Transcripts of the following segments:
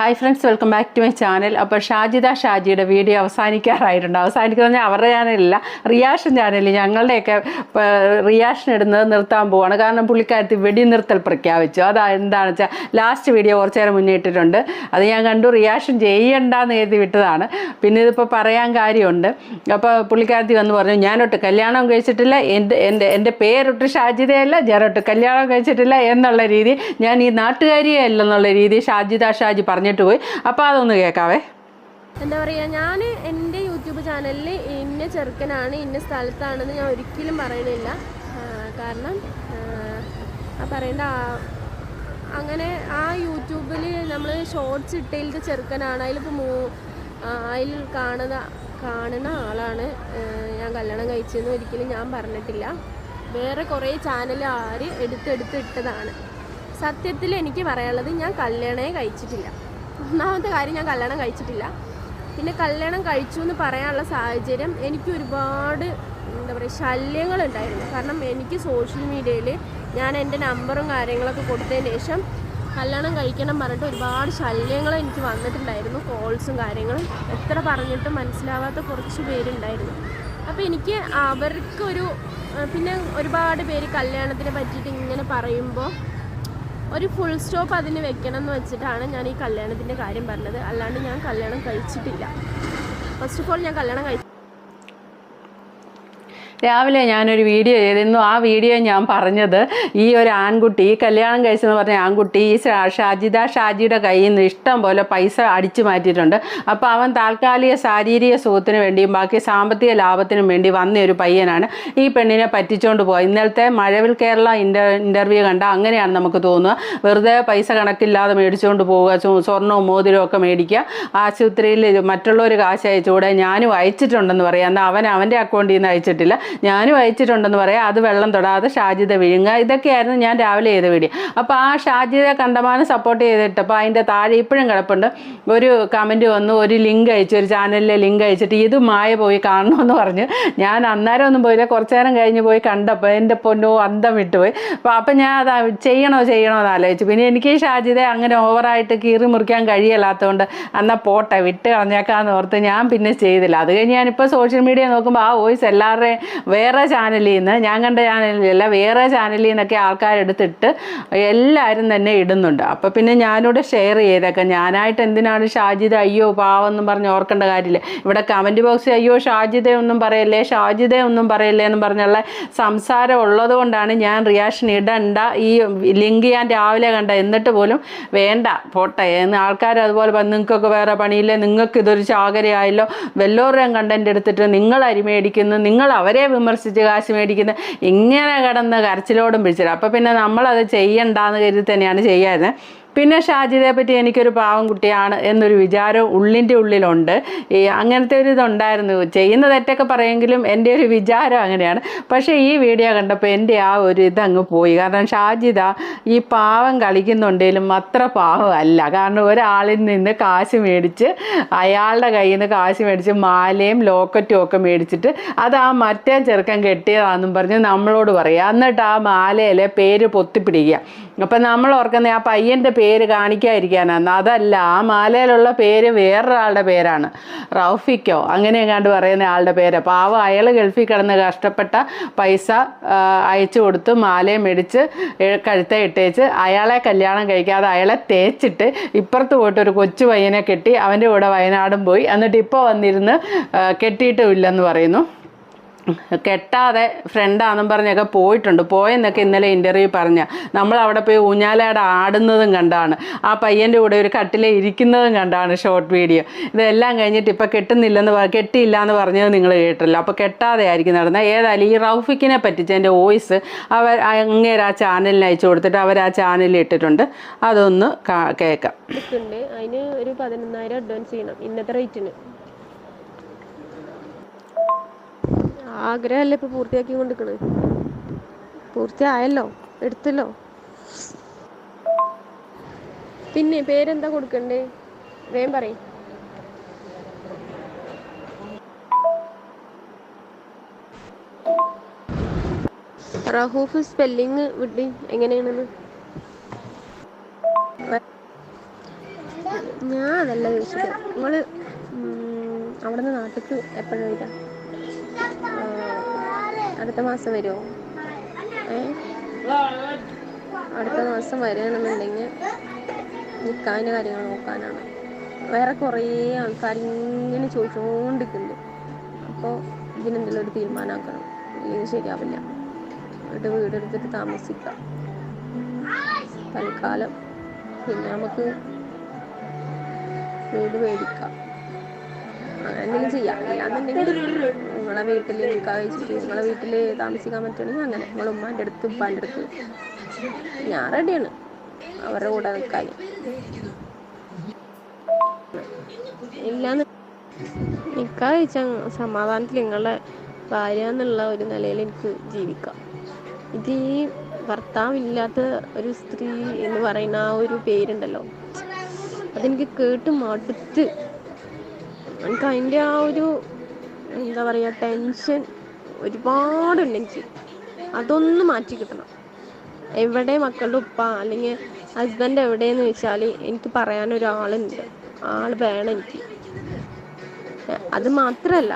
Hi friends welcome back to my channel അപ്പോൾ ഷാജിദ ഷാജിയുടെ video അവസാനിക്കാറായിട്ടുണ്ട്. അവസാനിക്കുന്ന അവരുടെ ചാനലില്ല റിയാഷൻ ചാനലിൽ ഞങ്ങളുടെയൊക്കെ റിയാഷൻ ഇടുന്നത് നിർത്താൻ പോവാണ്. കാരണം പുള്ളിക്കാരത്തി വെടി നിർത്തൽ പ്രഖ്യാപിച്ചു. അത് എന്താണെന്ന് വെച്ചാൽ ലാസ്റ്റ് വീഡിയോ കുറച്ച് നേരം മുന്നേ ഇട്ടിട്ടുണ്ട്. അത് ഞാൻ കണ്ടു റിയാക്ഷൻ ചെയ്യണ്ടെന്ന് എഴുതി വിട്ടതാണ്. പിന്നെ ഇതിപ്പോൾ പറയാൻ കാര്യമുണ്ട്. അപ്പോൾ പുള്ളിക്കാരത്തി വന്ന് പറഞ്ഞു ഞാനൊട്ട് കല്യാണം കഴിച്ചിട്ടില്ല. എന്റെ എന്റെ എന്റെ പേരൊട്ട് ഷാജിദയല്ല ഞാനൊട്ട് കല്യാണം കഴിച്ചിട്ടില്ല എന്നുള്ള രീതി. ഞാൻ ഈ നാട്ടുകാരിയല്ല അല്ലെന്നുള്ള രീതി ഷാജിദ ഷാജി പറഞ്ഞിട്ട് പോയി. അപ്പോൾ അതൊന്ന് കേൾക്കാവേ എന്താ പറയുക ഞാൻ എന്റെ യൂട്യൂബ് ചാനലിൽ ഇന്ന ചെറുക്കനാണ് ഇന്ന സ്ഥലത്താണെന്ന് ഞാൻ ഒരിക്കലും പറയണില്ല. കാരണം ആ, പറയണ്ട അങ്ങനെ ആ യൂട്യൂബിൽ നമ്മൾ ഷോർട്സ് ഇട്ടതിലത്തെ ചെറുക്കനാണ്. അതിലിപ്പോൾ മൂ അതിൽ കാണുന്ന കാണുന്ന ആളാണ്. ഞാൻ കല്യാണം കഴിച്ചതെന്ന് ഒരിക്കലും ഞാൻ പറഞ്ഞിട്ടില്ല. വേറെ കുറേ ചാനൽ ആര് എടുത്തെടുത്ത് ഇട്ടതാണ്. സത്യത്തിൽ എനിക്ക് പറയാനുള്ളത് ഞാൻ കല്യാണമേ കഴിച്ചിട്ടില്ല. ഒന്നാമത്തെ കാര്യം ഞാൻ കല്യാണം കഴിച്ചിട്ടില്ല. പിന്നെ കല്യാണം കഴിച്ചു എന്ന് പറയാനുള്ള സാഹചര്യം എനിക്ക് ഒരുപാട് എന്താ പറയുക ശല്യങ്ങളുണ്ടായിരുന്നു. കാരണം എനിക്ക് സോഷ്യൽ മീഡിയയിൽ ഞാൻ എന്റെ നമ്പറും കാര്യങ്ങളൊക്കെ കൊടുത്തതിന് ശേഷം കല്യാണം കഴിക്കണം പറഞ്ഞിട്ട് ഒരുപാട് ശല്യങ്ങൾ എനിക്ക് വന്നിട്ടുണ്ടായിരുന്നു. കോൾസും കാര്യങ്ങളും എത്ര പറഞ്ഞിട്ടും മനസ്സിലാവാത്ത കുറച്ച് പേരുണ്ടായിരുന്നു. അപ്പോൾ എനിക്ക് അവർക്കൊരു പിന്നെ ഒരുപാട് പേര് കല്യാണത്തിനെ പറ്റിയിട്ട് ഇങ്ങനെ പറയുമ്പോൾ ഒരു ഫുൾ സ്റ്റോപ്പ് അതിന് വെക്കണം എന്ന് വെച്ചിട്ടാണ് ഞാൻ ഈ കല്യാണത്തിന്റെ കാര്യം പറഞ്ഞത്. അല്ലാണ്ട് ഞാൻ കല്യാണം കഴിച്ചിട്ടില്ല. ഫസ്റ്റ് ഓഫ് ഓൾ ഞാൻ കല്യാണം കഴിച്ചു രാവിലെ ഞാനൊരു വീഡിയോ ചെയ്തിരുന്നു. ആ വീഡിയോ ഞാൻ പറഞ്ഞത് ഈ ഒരു ആൺകുട്ടി ഈ കല്യാണം കഴിച്ചെന്ന് പറഞ്ഞ ആൺകുട്ടി ഈ ഷാജിദ ഷാജിയുടെ കയ്യിൽ നിന്ന് ഇഷ്ടം പോലെ പൈസ അടിച്ചു മാറ്റിയിട്ടുണ്ട്. അപ്പോൾ അവൻ താൽക്കാലിക ശാരീരിക സുഖത്തിന് വേണ്ടിയും ബാക്കി സാമ്പത്തിക ലാഭത്തിനും വേണ്ടി വന്ന ഒരു പയ്യനാണ്. ഈ പെണ്ണിനെ പറ്റിച്ചുകൊണ്ട് പോയത് ഇന്നലത്തെ മഴവിൽ കേരള ഇന്റർ ഇന്റർവ്യൂ കണ്ട അങ്ങനെയാണ് നമുക്ക് തോന്നുക. വെറുതെ പൈസ കണക്കില്ലാതെ മേടിച്ചുകൊണ്ട് പോവുക. സ്വർണവും മോതിരവും ഒക്കെ മേടിക്കുക. ആശുപത്രിയിൽ മറ്റുള്ളവർ കാശ് അയച്ചുകൂടെ ഞാനും അയച്ചിട്ടുണ്ടെന്ന് പറയാം. എന്നാൽ അവൻ അവന്റെ അക്കൗണ്ടിൽ നിന്ന് അയച്ചിട്ടില്ല. ഞാനും അയച്ചിട്ടുണ്ടെന്ന് പറയാം. അത് വെള്ളം തൊടാതെ ഷാജിത വിഴുങ്ങുക. ഇതൊക്കെയായിരുന്നു ഞാൻ രാവിലെ ചെയ്ത വീഡിയോ അപ്പോൾ ആ ഷാജിത കണ്ടമാനം സപ്പോർട്ട് ചെയ്തിട്ടപ്പോൾ അതിന്റെ താഴെ ഇപ്പോഴും കിടപ്പുണ്ട്. ഒരു കമന്റ് വന്നു ഒരു ലിങ്ക് അയച്ചു ഒരു ചാനലിലെ ലിങ്ക് അയച്ചിട്ട് ഇത് മായ പോയി കാണണമെന്ന് പറഞ്ഞ്. ഞാൻ അന്നേരം ഒന്നും പോയില്ല. കുറച്ച് നേരം കഴിഞ്ഞ് പോയി കണ്ടപ്പോൾ എന്റെ പൊന്നോ അന്തം വിട്ടുപോയി. അപ്പോൾ അപ്പം ഞാൻ അത് ചെയ്യണോ ചെയ്യണോ എന്ന് ആലോചിച്ചു. പിന്നെ എനിക്ക് ഷാജിത അങ്ങനെ ഓവറായിട്ട് കീറി മുറിക്കാൻ കഴിയല്ലാത്തതുകൊണ്ട് എന്നാൽ പോട്ടെ വിട്ട് കളഞ്ഞേക്കാന്ന് ഓർത്ത് ഞാൻ പിന്നെ ചെയ്തില്ല. അത് കഴിഞ്ഞ് ഞാനിപ്പോൾ സോഷ്യൽ മീഡിയ നോക്കുമ്പോൾ ആ വോയിസ് എല്ലാവരുടെയും വേറെ ചാനലിൽ നിന്ന് ഞാൻ കണ്ട ചാനലിലല്ല വേറെ ചാനലിൽ നിന്നൊക്കെ ആൾക്കാരെടുത്തിട്ട് എല്ലാവരും തന്നെ ഇടുന്നുണ്ട്. അപ്പോൾ പിന്നെ ഞാനിവിടെ ഷെയർ ചെയ്തേക്കാം. ഞാനായിട്ട് എന്തിനാണ് ഷാജിദ അയ്യോ പാവെന്നും പറഞ്ഞ് ഓർക്കേണ്ട കാര്യമില്ല. ഇവിടെ കമന്റ് ബോക്സിൽ അയ്യോ ഷാജിദ ഒന്നും പറയല്ലേ ഷാജിദ ഒന്നും പറയല്ലേ എന്ന് പറഞ്ഞുള്ള സംസാരം ഉള്ളത് കൊണ്ടാണ് ഞാൻ റിയാക്ഷൻ ഇടണ്ട. ഈ ലിങ്ക് ഞാൻ രാവിലെ കണ്ട. എന്നിട്ട് പോലും വേണ്ട പോട്ടെ. എന്ന് ആൾക്കാർ അതുപോലെ നിങ്ങൾക്കൊക്കെ വേറെ പണിയില്ലേ? നിങ്ങൾക്ക് ഇതൊരു ചാകരയായല്ലോ. വെല്ലോറിയം കണ്ടന്റ് എടുത്തിട്ട് നിങ്ങൾ അരിമേടിക്കുന്നു നിങ്ങൾ അവരെ വിമർശിച്ച് കാശ് മേടിക്കുന്നത് ഇങ്ങനെ കിടന്ന് കരച്ചിലോടും പിടിച്ചിട്ട് അപ്പോൾ പിന്നെ നമ്മളത് ചെയ്യണ്ടാന്ന് കരുതി തന്നെയാണ് ചെയ്യാറുള്ളത് പിന്നെ ഷാജിദയെ പറ്റി എനിക്കൊരു പാവം കുട്ടിയാണ് എന്നൊരു വിചാരം ഉള്ളിന്റെ ഉള്ളിലുണ്ട്. ഈ അങ്ങനത്തെ ഒരു ഇതുണ്ടായിരുന്നു. ചെയ്യുന്ന തെറ്റൊക്കെ പറയുമെങ്കിലും എന്റെ ഒരു വിചാരം അങ്ങനെയാണ്. പക്ഷേ ഈ വീഡിയോ കണ്ടപ്പോൾ എന്റെ ആ ഒരു ഇതങ്ങ് പോയി. കാരണം ഷാജിദ ഈ പാവം കളിക്കുന്നുണ്ടെങ്കിലും അത്ര പാവമല്ല. കാരണം ഒരാളിൽ നിന്ന് കാശ് മേടിച്ച് അയാളുടെ കയ്യിൽ നിന്ന് കാശ് മേടിച്ച് മാലയും ലോക്കറ്റും ഒക്കെ മേടിച്ചിട്ട് അത് ആ മറ്റേ ചെറുക്കൻ കെട്ടിയതാണെന്നും പറഞ്ഞ് നമ്മളോട് പറയുക എന്നിട്ട് ആ മാലയിലെ പേര് പൊത്തിപ്പിടിക്കുക. അപ്പം നമ്മൾ ഓർക്കുന്ന ആ പയ്യന്റെ പേര് കാണിക്കാതിരിക്കാനാണ് അതല്ല ആ മാലയിലുള്ള പേര് വേറൊരാളുടെ പേരാണ്. റൗഫിക്കോ അങ്ങനെ എങ്ങാണ്ട് പറയുന്ന ആളുടെ പേര്. പാവം അയാൾ ഗൾഫിൽ കിടന്ന് കഷ്ടപ്പെട്ട പൈസ അയച്ചു കൊടുത്ത് മാലയും മേടിച്ച് കഴുത്തെ ഇട്ടേച്ച് അയാളെ കല്യാണം കഴിക്കാതെ അയാളെ തേച്ചിട്ട് ഇപ്പുറത്ത് പോയിട്ട് ഒരു കൊച്ചു പയ്യനെ കെട്ടി അവന്റെ കൂടെ വയനാടും പോയി. എന്നിട്ട് ഇപ്പോൾ വന്നിരുന്ന് കെട്ടിയിട്ടുമില്ലെന്ന് പറയുന്നു. കെട്ടാതെ ഫ്രണ്ടാന്നും പറഞ്ഞൊക്കെ പോയിട്ടുണ്ട്. പോയെന്നൊക്കെ ഇന്നലെ ഇന്റർവ്യൂ പറഞ്ഞ. നമ്മൾ അവിടെ പോയി ഊഞ്ഞാലാട് ആടുന്നതും കണ്ടാണ്. ആ പയ്യന്റെ കൂടെ ഒരു കട്ടിലെ ഇരിക്കുന്നതും കണ്ടാണ് ഷോർട്ട് വീഡിയോ ഇതെല്ലാം കഴിഞ്ഞിട്ട് ഇപ്പം കെട്ടുന്നില്ലെന്ന് കെട്ടിയില്ല എന്ന് പറഞ്ഞത് നിങ്ങൾ കേട്ടല്ലോ അപ്പോൾ കെട്ടാതെ ആയിരിക്കും നടന്നത്. ഏതായാലും ഈ റൗഫിക്കിനെ പറ്റിച്ചതിന്റെ വോയിസ് അവർ അങ്ങേര് ആ ചാനലിന് അയച്ചു കൊടുത്തിട്ട് അവർ ആ ചാനലിൽ ഇട്ടിട്ടുണ്ട്. അതൊന്ന് കേൾക്കാം അതിന് ഒരു പതിനൊന്നായിരം അഡ്വാൻസ് ചെയ്യണം. ഇന്നത്തെ റേറ്റിന് ആഗ്രഹമല്ലേ ഇപ്പൊ പൂർത്തിയാക്കി കൊണ്ടിരിക്കണ്? പൂർത്തിയായല്ലോ എടുത്തല്ലോ. പിന്നെ പേരെന്താ കൊടുക്കണ്ടേ? വേം പറയും. റഹൂഫ് സ്പെല്ലിങ് വിട്ടി എങ്ങനെയാണെന്ന്? ഞാൻ അതല്ല ചോദിച്ചത് നിങ്ങൾ അവിടെ നിന്ന് നാട്ടിലേക്ക് എപ്പോഴാണ് വരിക? അടുത്ത മാസം വരുമോ അടുത്ത മാസം വരികയാണെന്നുണ്ടെങ്കിൽ നിൽക്കാന്റെ കാര്യങ്ങൾ നോക്കാനാണ്. വേറെ കുറേ ആൾക്കാർ ഇങ്ങനെ ചോദിച്ചുകൊണ്ടിരിക്കുന്നുണ്ട് അപ്പോൾ ഇതിനെന്തെങ്കിലും ഒരു തീരുമാനമാക്കണം. ഇല്ലെങ്കിൽ ശരിയാവില്ല. എന്നിട്ട് വീടെടുത്തിട്ട് താമസിക്കാം. തൽക്കാലം പിന്നെ നമുക്ക് വീട് മേടിക്കാം. എന്തെങ്കിലും ചെയ്യാം. അല്ലാന്നുണ്ടെങ്കിൽ നിങ്ങളെ വീട്ടിൽ നിൽക്കാൻ വെച്ചിട്ട് നിങ്ങളെ വീട്ടിൽ താമസിക്കാൻ പറ്റുകയാണെങ്കിൽ അങ്ങനെ. നിങ്ങളെ ഉമ്മാന്റെ അടുത്ത് ഉപ്പാന്റെ അടുത്ത്. ഞാൻ റെഡിയാണ് അവരുടെ കൂടെ നിൽക്കാൻ. ഇല്ലാന്ന് നിൽക്കാൻ വെച്ചാൽ സമാധാനത്തിൽ നിങ്ങളുടെ ഭാര്യ എന്നുള്ള ഒരു നിലയിൽ എനിക്ക് ജീവിക്കാം. ഇത് ഈ ഭർത്താവില്ലാത്ത ഒരു സ്ത്രീ എന്ന് പറയുന്ന ആ ഒരു പേരുണ്ടല്ലോ. അതെനിക്ക് കേട്ട് മടുത്ത് എനിക്ക് അതിന്റെ ആ ഒരു എന്താ പറയുക ടെൻഷൻ ഒരുപാടുണ്ട് എനിക്ക്. അതൊന്ന് മാറ്റി കിട്ടണം. എവിടെ മക്കളുടെ ഉപ്പ അല്ലെങ്കിൽ ഹസ്ബൻഡ് എവിടെയെന്ന് വെച്ചാൽ എനിക്ക് പറയാനൊരാളുണ്ട് ആൾ വേണം എനിക്ക്. അത് മാത്രമല്ല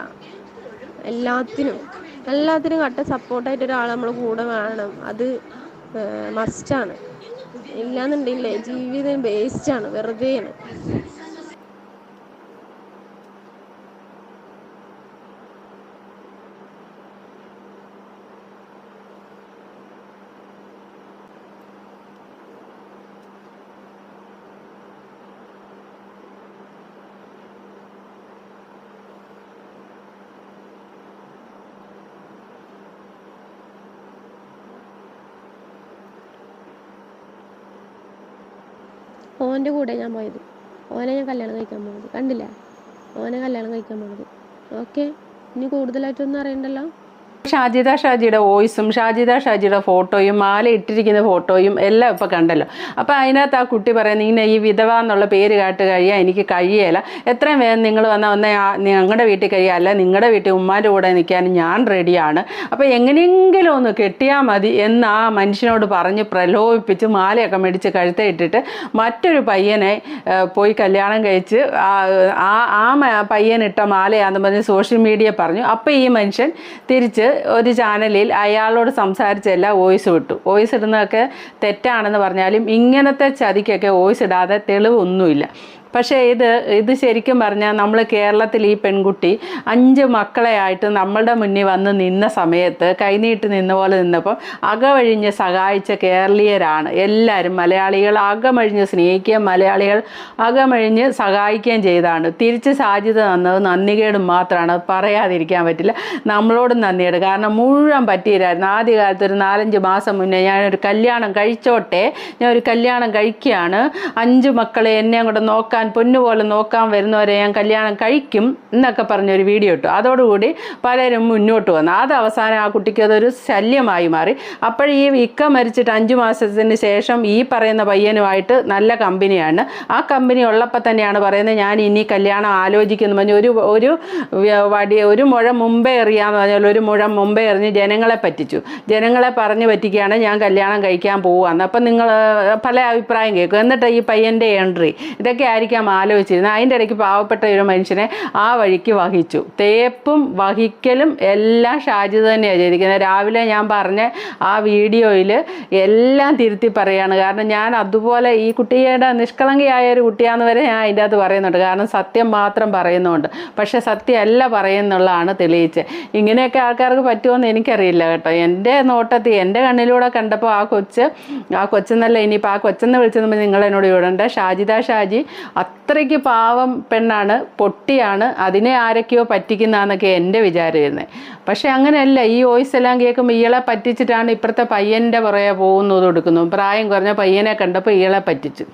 എല്ലാത്തിനും എല്ലാത്തിനും കട്ട സപ്പോർട്ടായിട്ട് ഒരാൾ നമ്മൾ കൂടെ വേണം. അത് മസ്റ്റാണ് ഇല്ലാന്നുണ്ടെങ്കിലേ ജീവിതം വേസ്റ്റാണ് വെറുതെയാണ്. ഓന്റെ കൂടെ ഞാൻ പോയത്. ഓനെ ഞാൻ കല്യാണം കഴിക്കാൻ പോണത് കണ്ടില്ലേ? ഓനെ കല്യാണം കഴിക്കാൻ പോണത് ഓക്കെ? ഇനി കൂടുതലായിട്ടൊന്നും അറിയണ്ടല്ലോ? ഷാജിദ ഷാജിയുടെ വോയിസും ഷാജിദ ഷാജിയുടെ ഫോട്ടോയും മാല ഇട്ടിരിക്കുന്ന ഫോട്ടോയും എല്ലാം ഇപ്പോൾ കണ്ടല്ലോ. അപ്പോൾ അതിനകത്ത് ആ കുട്ടി പറയുന്നത് ഇങ്ങനെ ഈ വിധവ എന്നുള്ള പേര് കാട്ട് കഴിയാൻ എനിക്ക് കഴിയേല. എത്രയും വേഗം നിങ്ങൾ വന്നാൽ ഒന്ന് ഞങ്ങളുടെ വീട്ടിൽ കഴിയുക അല്ല നിങ്ങളുടെ വീട്ടിൽ ഉമ്മാന്റെ കൂടെ നിൽക്കാൻ ഞാൻ റെഡിയാണ്. അപ്പോൾ എങ്ങനെയെങ്കിലും ഒന്ന് കെട്ടിയാൽ മതി എന്ന് ആ മനുഷ്യനോട് പറഞ്ഞ് പ്രലോഭിപ്പിച്ച് മാലയൊക്കെ മേടിച്ച് കഴുത്തയിട്ടിട്ട് മറ്റൊരു പയ്യനെ പോയി കല്യാണം കഴിച്ച് ആ ആ- പയ്യനിട്ട മാലയാന്ന് പറഞ്ഞ് സോഷ്യൽ മീഡിയ പറഞ്ഞു. അപ്പോൾ ഈ മനുഷ്യൻ തിരിച്ച് ഒരു ചാനലിൽ അയാളോട് സംസാരിച്ചല്ല വോയിസ് വിട്ടു. വോയിസ് ഇടുന്നതൊക്കെ തെറ്റാണെന്ന് പറഞ്ഞാലും ഇങ്ങനത്തെ ചതിക്കൊക്കെ വോയിസ് ഇടാതെ തെളിവൊന്നുമില്ല. പക്ഷേ ഇത് ഇത് ശരിക്കും പറഞ്ഞാൽ നമ്മൾ കേരളത്തിൽ ഈ പെൺകുട്ടി അഞ്ച് മക്കളെ ആയിട്ട് നമ്മളുടെ മുന്നിൽ വന്ന് നിന്ന സമയത്ത് കൈനീട്ട് നിന്ന പോലെ നിന്നപ്പോൾ അകവഴിഞ്ഞ് സഹായിച്ച കേരളീയരാണ്. എല്ലാവരും മലയാളികൾ അകമഴിഞ്ഞ് സ്നേഹിക്കുകയും മലയാളികൾ അകമഴിഞ്ഞ് സഹായിക്കുകയും ചെയ്താണ് തിരിച്ച് സാധ്യത തന്നത് നന്ദികേട് മാത്രമാണ് പറയാതിരിക്കാൻ പറ്റില്ല. നമ്മളോടും നന്ദിയേട് കാരണം മുഴുവൻ പറ്റിയില്ലായിരുന്നു. ആദ്യകാലത്ത് ഒരു നാലഞ്ച് മാസം മുന്നേ ഞാനൊരു കല്യാണം കഴിച്ചോട്ടെ ഞാൻ ഒരു കല്യാണം കഴിക്കുകയാണ്. അഞ്ച് മക്കളെ എന്നെ അങ്ങോട്ട് നോക്കാൻ പൊന്നുപോലെ നോക്കാൻ വരുന്നവരെ ഞാൻ കല്യാണം കഴിക്കും എന്നൊക്കെ പറഞ്ഞൊരു വീഡിയോ ഇട്ടു. അതോടുകൂടി പലരും മുന്നോട്ട് വന്നു. അത് അവസാനം ആ കുട്ടിക്ക് അതൊരു ശല്യമായി മാറി. അപ്പോൾ ഈ ഇക്ക മരിച്ചിട്ട് അഞ്ച് മാസത്തിന് ശേഷം ഈ പറയുന്ന പയ്യനുമായിട്ട് നല്ല കമ്പനിയാണ്. ആ കമ്പനി ഉള്ളപ്പോൾ തന്നെയാണ് പറയുന്നത് ഞാൻ ഇനി കല്യാണം ആലോചിക്കുന്നു പറഞ്ഞു ഒരു ഒരു വടി ഒരു മുഴ മുമ്പേ എറിയാന്ന് പറഞ്ഞാൽ ഒരു മുഴ മുമ്പേ എറിഞ്ഞ് ജനങ്ങളെ പറ്റിച്ചു. ജനങ്ങളെ പറഞ്ഞു പറ്റിക്കുകയാണ് ഞാൻ കല്യാണം കഴിക്കാൻ പോവാന്ന് അപ്പം നിങ്ങൾ പല അഭിപ്രായം കേൾക്കും. എന്നിട്ട് ഈ പയ്യന്റെ എൻട്രി ഇതൊക്കെ ആയിരിക്കാം ആലോചിച്ചിരുന്നത് അതിന്റെ ഇടയ്ക്ക് പാവപ്പെട്ട ഒരു മനുഷ്യനെ ആ വഴിക്ക് വഹിച്ചു. തേപ്പും വഹിക്കലും എല്ലാം ഷാജിദ് തന്നെയാണ് ചെയ്തിരിക്കുന്നത് രാവിലെ ഞാൻ പറഞ്ഞ ആ വീഡിയോയിൽ എല്ലാം തിരുത്തി പറയാണ്. കാരണം ഞാൻ അതുപോലെ ഈ കുട്ടിയുടെ നിഷ്കളങ്കയായ ഒരു കുട്ടിയാന്ന് വരെ ഞാൻ അതിന്റെ അകത്ത് പറയുന്നുണ്ട്. കാരണം സത്യം മാത്രം പറയുന്നുണ്ട്. പക്ഷേ സത്യമല്ല പറയുന്നുള്ളതാണ് തെളിയിച്ച്. ഇങ്ങനെയൊക്കെ ആൾക്കാർക്ക് പറ്റുമെന്ന് എനിക്കറിയില്ല കേട്ടോ. എന്റെ നോട്ടത്തിൽ എന്റെ കണ്ണിലൂടെ കണ്ടപ്പോൾ ആ കൊച്ച് ആ കൊച്ചെന്നല്ല ഇനിയിപ്പോൾ ആ കൊച്ചെന്ന് വിളിച്ചത് നിങ്ങൾ എന്നോട് ഇവിടെ ഷാജിദ ഷാജി? അത്രയ്ക്ക് പാവം പെണ്ണാണ് പൊട്ടിയാണ് അതിനെ ആരൊക്കെയോ പറ്റിക്കുന്നതെന്നൊക്കെ എന്റെ വിചാരമായിരുന്നത് പക്ഷെ അങ്ങനെയല്ല ഈ വോയിസ് എല്ലാം കേൾക്കുമ്പോൾ ഇയാളെ പറ്റിച്ചിട്ടാണ് ഇപ്പുറത്തെ പയ്യന്റെ പുറകെ പോകുന്നത് കൊടുക്കുന്നു പ്രായം കുറഞ്ഞ പയ്യനെ കണ്ടപ്പോൾ ഇയാളെ പറ്റിച്ചു.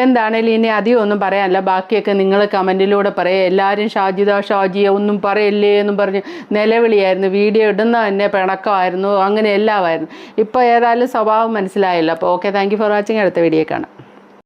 എന്താണേലും ഇനി അധികം ഒന്നും പറയാനല്ല. ബാക്കിയൊക്കെ നിങ്ങൾ കമന്റിലൂടെ പറയുക എല്ലാവരും ഷാജിദ ഷാജിയ ഒന്നും പറയല്ലേ എന്നും പറഞ്ഞ് നിലവിളിയായിരുന്നു. വീഡിയോ ഇടുന്ന തന്നെ പിണക്കമായിരുന്നു. അങ്ങനെ എല്ലാമായിരുന്നു. ഇപ്പോൾ ഏതായാലും സ്വഭാവം മനസ്സിലായല്ലോ. അപ്പോൾ ഓക്കെ താങ്ക് ഫോർ വാച്ചിങ്. അടുത്ത വീഡിയോ കാണാം.